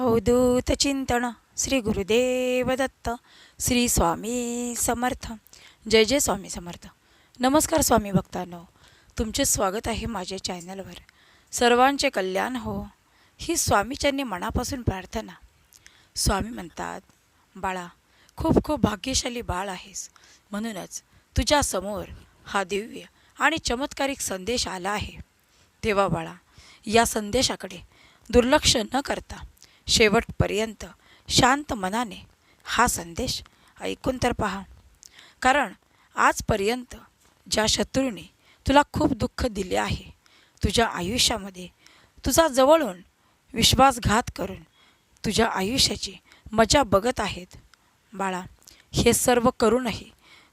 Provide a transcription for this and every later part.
अवधूत चिंतन श्री गुरुदेव दत्त श्री स्वामी समर्थ जय जय स्वामी समर्थ नमस्कार स्वामी भक्तांनो तुमचे स्वागत आहे माझ्या चॅनलवर सर्वांचे कल्याण हो ही स्वामीच्यांनी मनापासून प्रार्थना स्वामी म्हणतात बाळा खूप खूप भाग्यशाली बाळ आहेस म्हणूनच तुझ्यासमोर हा दिव्य आणि चमत्कारिक संदेश आला आहे तेव्हा बाळा या संदेशाकडे दुर्लक्ष न करता शेवटपर्यंत शांत मनाने हा संदेश ऐकून तर पहा. कारण आजपर्यंत ज्या शत्रूने तुला खूप दुःख दिले आहे तुझ्या आयुष्यामध्ये तुझा जवळून विश्वासघात करून तुझ्या आयुष्याची मजा बघत आहेत. बाळा हे सर्व करूनही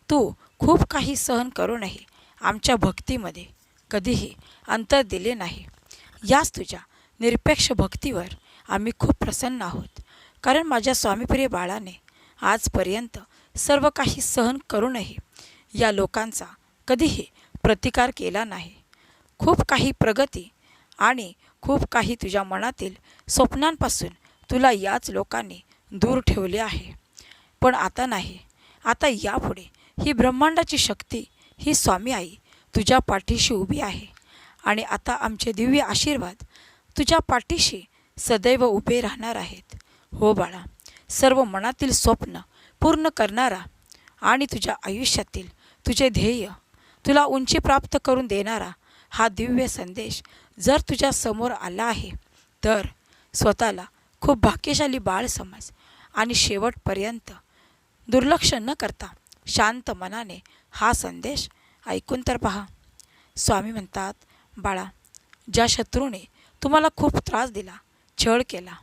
तू खूप काही सहन करूनही आमच्या भक्तीमध्ये कधीही अंतर दिले नाही. याच तुझ्या निरपेक्ष भक्तीवर आम्ही खूप प्रसन्न आहोत. कारण माझ्या स्वामीप्रिय बाळाने आजपर्यंत सर्व काही सहन करूनही या लोकांचा कधीही प्रतिकार केला नाही. खूप काही प्रगती आणि खूप काही तुझ्या मनातील स्वप्नांपासून तुला याच लोकांनी दूर ठेवले आहे. पण आता नाही. आता यापुढे ही ब्रह्मांडाची शक्ती ही स्वामी आई तुझ्या पाठीशी उभी आहे. आणि आता आमचे दिव्य आशीर्वाद तुझ्या पाठीशी सदैव उभे राहणार आहेत. हो बाळा सर्व मनातील स्वप्न पूर्ण करणारा आणि तुझ्या आयुष्यातील तुझे ध्येय तुला उंची प्राप्त करून देणारा हा दिव्य संदेश जर तुझ्या समोर आला आहे तर स्वतःला खूप भाग्यशाली बाळ समज आणि शेवटपर्यंत दुर्लक्ष न करता शांत मनाने हा संदेश ऐकून तर पहा. स्वामी म्हणतात बाळा ज्या शत्रूने तुम्हाला खूप त्रास दिला छळ केला.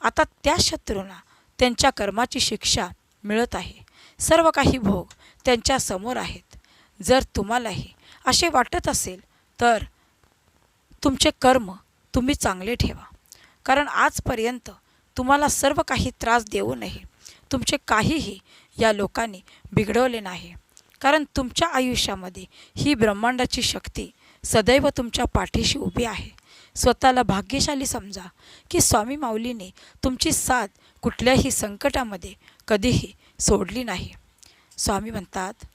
आता त्या शत्रूंना त्यांच्या कर्माची शिक्षा मिळत आहे. सर्व काही भोग त्यांच्यासमोर आहेत. जर तुम्हालाही असे वाटत असेल तर तुमचे कर्म तुम्ही चांगले ठेवा. कारण आजपर्यंत तुम्हाला सर्व काही त्रास देऊ नये. तुमचे काहीही या लोकांनी बिघडवले नाही. कारण तुमच्या आयुष्यामध्ये ही ब्रह्मांडाची शक्ती सदैव तुमच्या पाठीशी उभी आहे. स्वतःला भाग्यशाली समजा की स्वामी माऊलीने तुमची साथ कुठल्याही संकटामध्ये कधीही सोडली नाही. स्वामी म्हणतात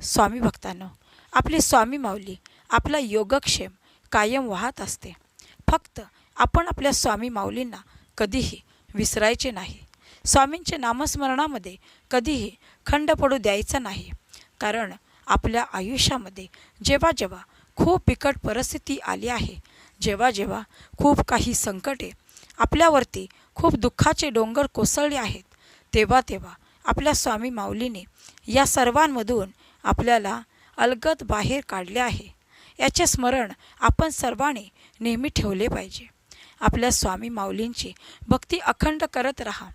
स्वामी भक्तांनो आपली स्वामी माऊली आपला योगक्षेम कायम वाहत असते. फक्त आपण आपल्या स्वामी माऊलींना कधीही विसरायचे नाही. स्वामींच्या नामस्मरणामध्ये कधीही खंड पडू द्यायचा नाही. कारण आपल्या आयुष्यामध्ये जेव्हा जेव्हा खूप बिकट परिस्थिती आली आहे जेव्हा जेव्हा खूप काही संकटे आपल्यावरती खूप दुःखाचे डोंगर कोसळले आहेत तेव्हा तेव्हा आपल्या स्वामी माऊलीने या सर्वांमधून आपल्याला अलगद बाहेर काढले आहे. याचे स्मरण आपण सर्वांनी नेहमी ठेवले पाहिजे. आपल्या स्वामी माऊलींची भक्ती अखंड करत राहा.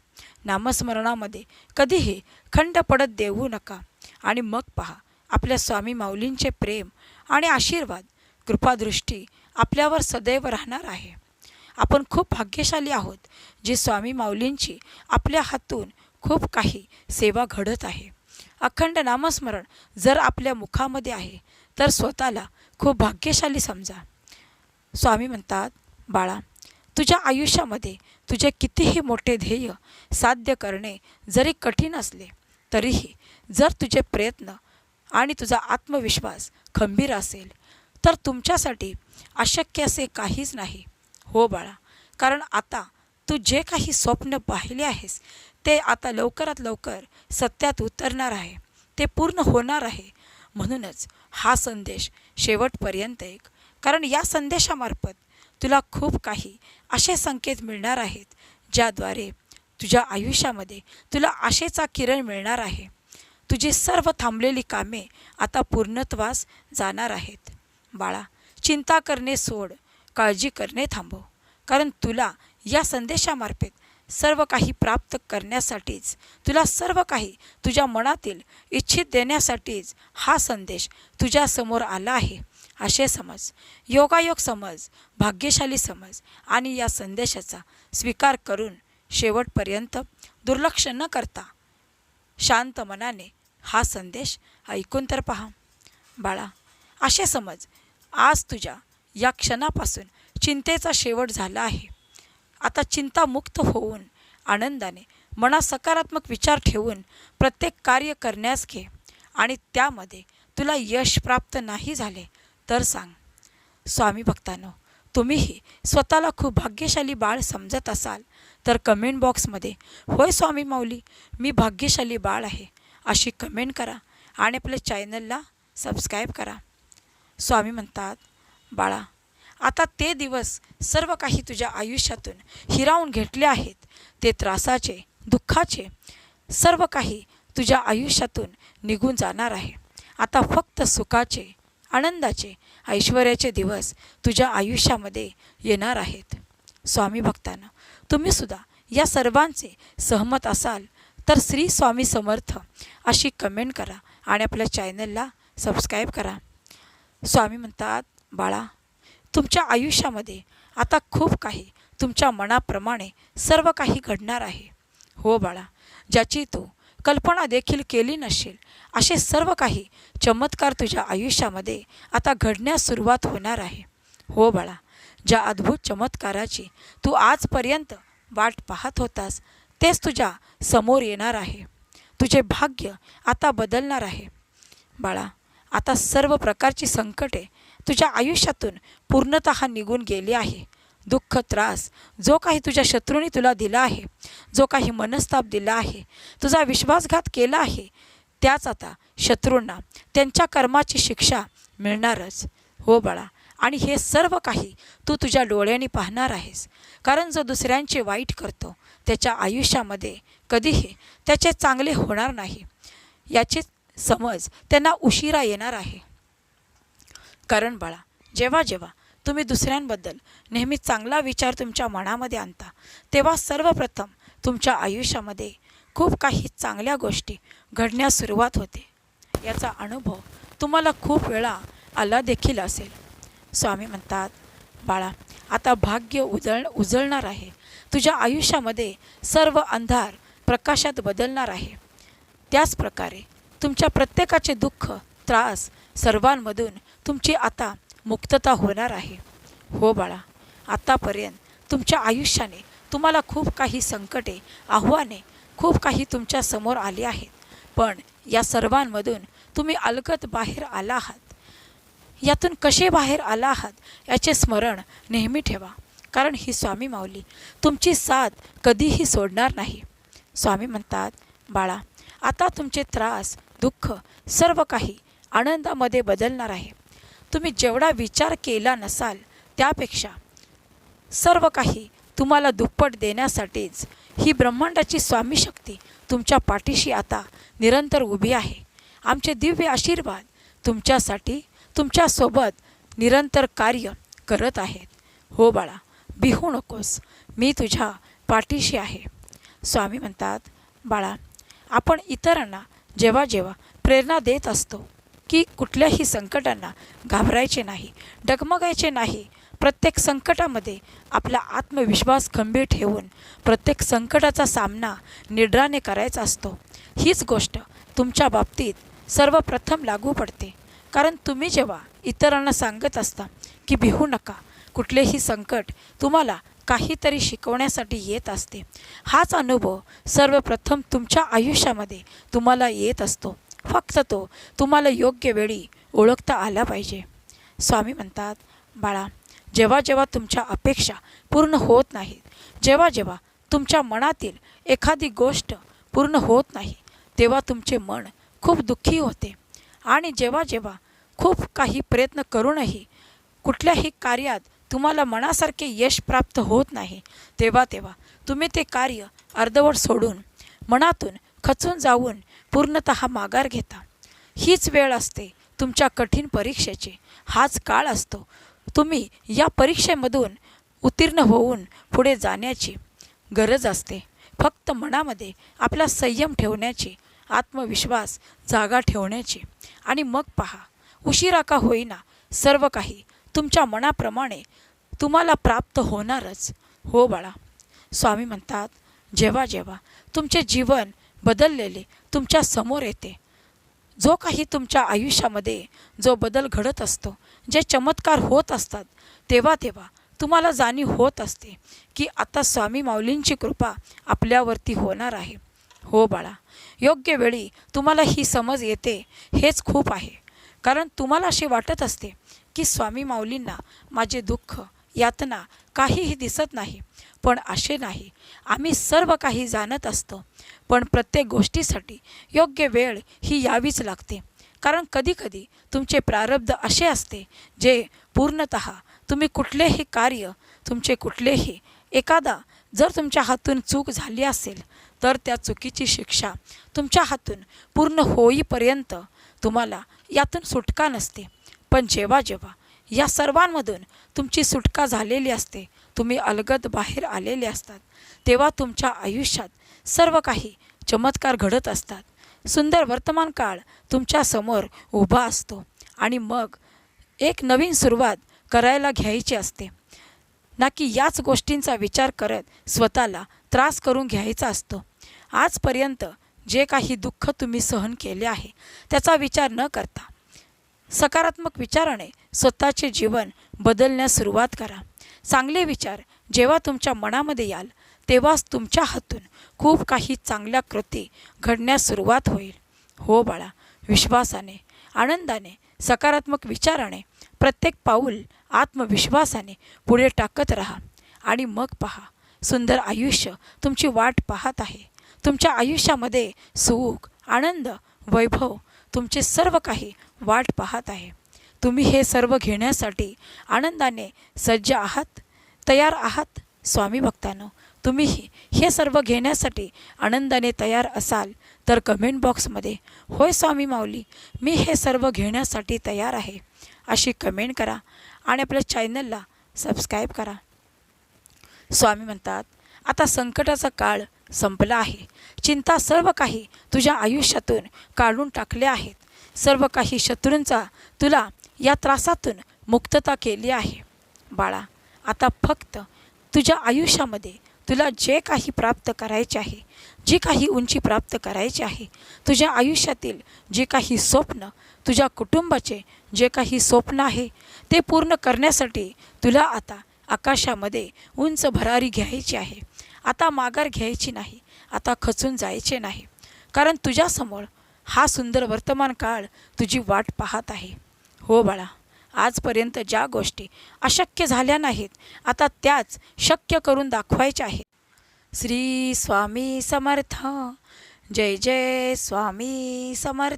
नामस्मरणामध्ये कधीही खंड पडत देऊ नका आणि मग पहा आपल्या स्वामी माऊलींचे प्रेम आणि आशीर्वाद कृपादृष्टी आपल्यावर सदैव राहणार आहे. आपण खूप भाग्यशाली आहोत जी स्वामी माऊलींची आपल्या हातून खूप काही सेवा घडत आहे. अखंड नामस्मरण जर आपल्या मुखामध्ये आहे तर स्वतःला खूप भाग्यशाली समजा. स्वामी म्हणतात बाळा तुझ्या आयुष्यामध्ये तुझे कितीही मोठे ध्येय साध्य करणे जरी कठीण असले तरीही जर तुझे प्रयत्न आणि तुझा आत्मविश्वास खंबीर असेल तर तुमच्यासाठी अशक्य असे काहीच नाही. हो बाळा कारण आता तू जे काही स्वप्न पाहिले आहेस ते आता लवकरात लवकर सत्यात उतरणार आहे. ते पूर्ण होणार आहे. म्हणूनच हा संदेश शेवटपर्यंत एक. कारण या संदेशामार्फत तुला खूप काही असे संकेत मिळणार आहेत ज्याद्वारे तुझ्या आयुष्यामध्ये तुला आशेचा किरण मिळणार आहे. तुझी सर्व थांबलेली कामे आता पूर्णत्वास जाणार आहेत. बाळा चिंता करणे सोड काळजी करणे थांबव. कारण तुला या संदेशामार्फत सर्व काही प्राप्त करण्यासाठीच तुला सर्व काही तुझ्या मनातील इच्छित देण्यासाठीच हा संदेश तुझ्यासमोर आला आहे. असे समज योगायोग समज भाग्यशाली समज आणि या संदेशाचा स्वीकार करून शेवटपर्यंत दुर्लक्ष न करता शांत मनाने हा संदेश ऐकून तर पहा. बाळा असे समज आज तुझ्या या क्षणापासून चिंतेचा शेवट झाला आहे. आता चिंतामुक्त होऊन आनंदाने मनात सकारात्मक विचार ठेवून प्रत्येक कार्य करण्यास घे आणि त्यामध्ये तुला यश प्राप्त नाही झाले तर सांग स्वामी भक्तांनो तुम्हीही स्वतःला खूप भाग्यशाली बाळ समजत असाल तर कमेंट बॉक्समध्ये होय स्वामी माऊली मी भाग्यशाली बाळ आहे अशी कमेंट करा आणि आपल्या चॅनलला सबस्क्राईब करा. स्वामी म्हणतात बाळा आता ते दिवस सर्व काही तुझ्या आयुष्यातून हिरावून घेतले आहेत. ते त्रासाचे दुःखाचे सर्व काही तुझ्या आयुष्यातून निघून जाणार आहे. आता फक्त सुखाचे आनंदाचे ऐश्वर्याचे दिवस तुझ्या आयुष्यामध्ये येणार आहेत. स्वामी भक्तांना तुम्ही सुद्धा या सर्वांचे सहमत असाल तर श्री स्वामी समर्थ अशी कमेंट करा आणि आपल्या चॅनलला सबस्क्राईब करा. स्वामी म्हणतात बाळा तुमच्या आयुष्यामध्ये आता खूप काही तुमच्या मनाप्रमाणे सर्व काही घडणार आहे. हो बाळा ज्याची तू कल्पना देखील केली नसेल असे सर्व काही चमत्कार तुझ्या आयुष्यामध्ये आता घडण्यास सुरुवात होणार आहे. हो बाळा ज्या अद्भुत चमत्काराची तू आजपर्यंत वाट पाहत होतास तेच तुझ्या समोर येणार आहे. तुझे भाग्य आता बदलणार आहे. बाळा आता सर्व प्रकारची संकटे तुझ्या आयुष्यातून पूर्णत निघून गेली आहे. दुःख त्रास जो काही तुझ्या शत्रूंनी तुला दिला आहे जो काही मनस्ताप दिला आहे तुझा विश्वासघात केला आहे त्याच आता शत्रूंना त्यांच्या कर्माची शिक्षा मिळणारच. हो बाळा आणि हे सर्व काही तू तुझ्या डोळ्यांनी पाहणार आहेस. कारण जो दुसऱ्यांचे वाईट करतो त्याच्या आयुष्यामध्ये कधीही त्याचे चांगले होणार नाही. याची समज त्यांना उशिरा येणार आहे. कारण बाळा जेव्हा जेव्हा तुम्ही दुसऱ्यांबद्दल नेहमी चांगला विचार तुमच्या मनामध्ये आणता तेव्हा सर्वप्रथम तुमच्या आयुष्यामध्ये खूप काही चांगल्या गोष्टी घडण्यास सुरुवात होते. याचा अनुभव तुम्हाला खूप वेळा आला देखील असेल. स्वामी म्हणतात बाळा आता भाग्य उजळ उजळणार आहे. तुझ्या आयुष्यामध्ये सर्व अंधार प्रकाशात बदलणार आहे. त्याचप्रकारे तुमच्या प्रत्येकाचे दुःख त्रास सर्वांमधून तुमची आता मुक्तता होणार आहे. हो बाळा आतापर्यंत तुमच्या आयुष्याने तुम्हाला खूप काही संकटे आव्हाने खूप काही तुमच्यासमोर आली आहेत. पण या सर्वांमधून तुम्ही अलगत बाहेर आला आहात. यातून कसे बाहेर आला आहात याचे स्मरण नेहमी ठेवा. कारण ही स्वामी माऊली तुमची साथ कधीही सोडणार नाही. स्वामी म्हणतात बाळा आता तुमचे त्रास दुःख सर्व काही आनंदामध्ये बदलणार आहे. तुम्ही जेवढा विचार केला नसाल त्यापेक्षा सर्व काही तुम्हाला दुप्पट देण्यासाठीच ही ब्रह्मांडाची स्वामी शक्ती तुमच्या पाठीशी आता निरंतर उभी आहे. आमचे दिव्य आशीर्वाद तुमच्यासाठी तुमच्यासोबत निरंतर कार्य करत आहेत. हो बाळा बिहू नकोस. मी तुझ्या पाठीशी आहे. स्वामी म्हणतात बाळा आपण इतरांना जेव्हा जेव्हा प्रेरणा देत असतो की कुठल्याही संकटांना घाबरायचे नाही डगमगायचे नाही प्रत्येक संकटामध्ये आपला आत्मविश्वास खंबीर ठेवून प्रत्येक संकटाचा सामना निड्राने करायचा असतो. हीच गोष्ट तुमच्या बाबतीत सर्वप्रथम लागू पडते. कारण तुम्ही जेव्हा इतरांना सांगत असता की भिहू नका कुठलेही संकट तुम्हाला काहीतरी शिकवण्यासाठी येत असते. हाच अनुभव सर्वप्रथम तुमच्या आयुष्यामध्ये तुम्हाला येत असतो. फक्त तो तुम्हाला योग्य वेळी ओळखता आला पाहिजे. स्वामी म्हणतात बाळा जेव्हा जेव्हा तुमच्या अपेक्षा पूर्ण होत नाहीत जेव्हा जेव्हा तुमच्या मनातील एखादी गोष्ट पूर्ण होत नाही तेव्हा तुमचे मन खूप दुःखी होते. आणि जेव्हा जेव्हा खूप काही प्रयत्न करूनही कुठल्याही कार्यात तुम्हाला मनासारखे यश प्राप्त होत नाही. तेव्हा तेव्हा तुम्ही ते कार्य अर्धवट सोडून मनातून खचून जाऊन पूर्णत माघार घेता. हीच वेळ असते तुमच्या कठीण परीक्षेची. हाच काळ असतो तुम्ही या परीक्षेमधून उत्तीर्ण होऊन पुढे जाण्याची गरज असते. फक्त मनामध्ये आपला संयम ठेवण्याची आत्मविश्वास जागा ठेवण्याची आणि मग पहा उशिरा का होईना सर्व काही तुमच्या मनाप्रमाणे तुम्हाला प्राप्त होणारच. हो बाळा. स्वामी म्हणतात जेव्हा जेव्हा तुमचे जीवन बदललेले तुमच्यासमोर येते जो काही तुमच्या आयुष्यामध्ये जो बदल घडत असतो जे चमत्कार होत असतात तेव्हा तेव्हा तुम्हाला जाणीव होत असते की आता स्वामी माऊलींची कृपा आपल्यावरती होणार आहे. हो बाळा. योग्य वेळी तुम्हाला ही समज येते हेच खूप आहे. कारण तुम्हाला असे वाटत असते की स्वामी माऊलींना माझे दुःख यातना काहीही दिसत नाही पण असे नाही. आम्ही सर्व काही जाणत असतो पण प्रत्येक गोष्टीसाठी योग्य वेळ ही यावीच लागते. कारण कधीकधी तुमचे प्रारब्ध असे असते जे पूर्णत तुम्ही कुठलेही कार्य तुमचे कुठलेही एखादा जर तुमच्या हातून चूक झाली असेल तर त्या चुकीची शिक्षा तुमच्या हातून पूर्ण होईपर्यंत तुम्हाला यातून सुटका नसते. पण जेव्हा जेव्हा या सर्वांमधून तुमची सुटका झालेली असते तुम्ही अलगद बाहेर आलेले असतात तेव्हा तुमच्या आयुष्यात सर्व काही चमत्कार घडत असतात. सुंदर वर्तमान काळ तुमच्यासमोर उभा असतो आणि मग एक नवीन सुरुवात करायला घ्यायची असते. ना की याच गोष्टींचा विचार करत स्वतःला त्रास करून घ्यायचा असतो. आजपर्यंत जे काही दुःख तुम्ही सहन केले आहे त्याचा विचार न करता सकारात्मक विचाराने स्वतःचे जीवन बदलण्यास सुरुवात करा. चांगले विचार जेव्हा तुमच्या मनामध्ये याल तेव्हाच तुमच्या हातून खूप काही चांगल्या कृती घडण्यास सुरुवात होईल. हो बाळा विश्वासाने आनंदाने सकारात्मक विचाराने प्रत्येक पाऊल आत्मविश्वासाने पुढे टाकत राहा आणि मग पहा सुंदर आयुष्य तुमची वाट पाहत आहे. तुमच्या आयुष्यामध्ये सुख आनंद वैभव तुमचे सर्व काही वाट पाहत आहे. तुम्ही हे सर्व घेण्यासाठी आनंदाने सज्ज आहात तयार आहात स्वामी भक्तांनो. तुम्ही हे सर्व घेण्यासाठी आनंदाने तयार असाल तर कमेंट बॉक्समध्ये होय स्वामी माऊली मी हे सर्व घेण्यासाठी तयार आहे. अशी कमेंट करा आणि आपल्या चॅनलला सबस्क्राईब करा. स्वामी म्हणतात आता संकटाचा काळ संपला आहे. चिंता सर्व काही तुझ्या आयुष्यातून काढून टाकले आहेत. सर्व काही शत्रूंचा तुला या त्रासातून मुक्तता केली आहे. बाळा आता फक्त तुझ्या आयुष्यामध्ये तुला जे काही प्राप्त करायचे आहे जी काही उंची प्राप्त करायची आहे तुझ्या आयुष्यातील जे काही स्वप्न तुझ्या कुटुंबाचे जे काही स्वप्न आहे ते पूर्ण करण्यासाठी तुला आता आकाशामध्ये उंच भरारी घ्यायची आहे. आता माघार घ्यायची नाही आता खचून जायचे नाही. कारण तुझ्यासमोर हा सुंदर वर्तमान काळ तुझी वाट पाहत आहे. हो बाळा आजपर्यंत ज्या गोष्टी अशक्य झाल्या नाहीत आता त्याच शक्य करून दाखवायच्या आहेत. श्री स्वामी समर्थ. जय जय स्वामी समर्थ.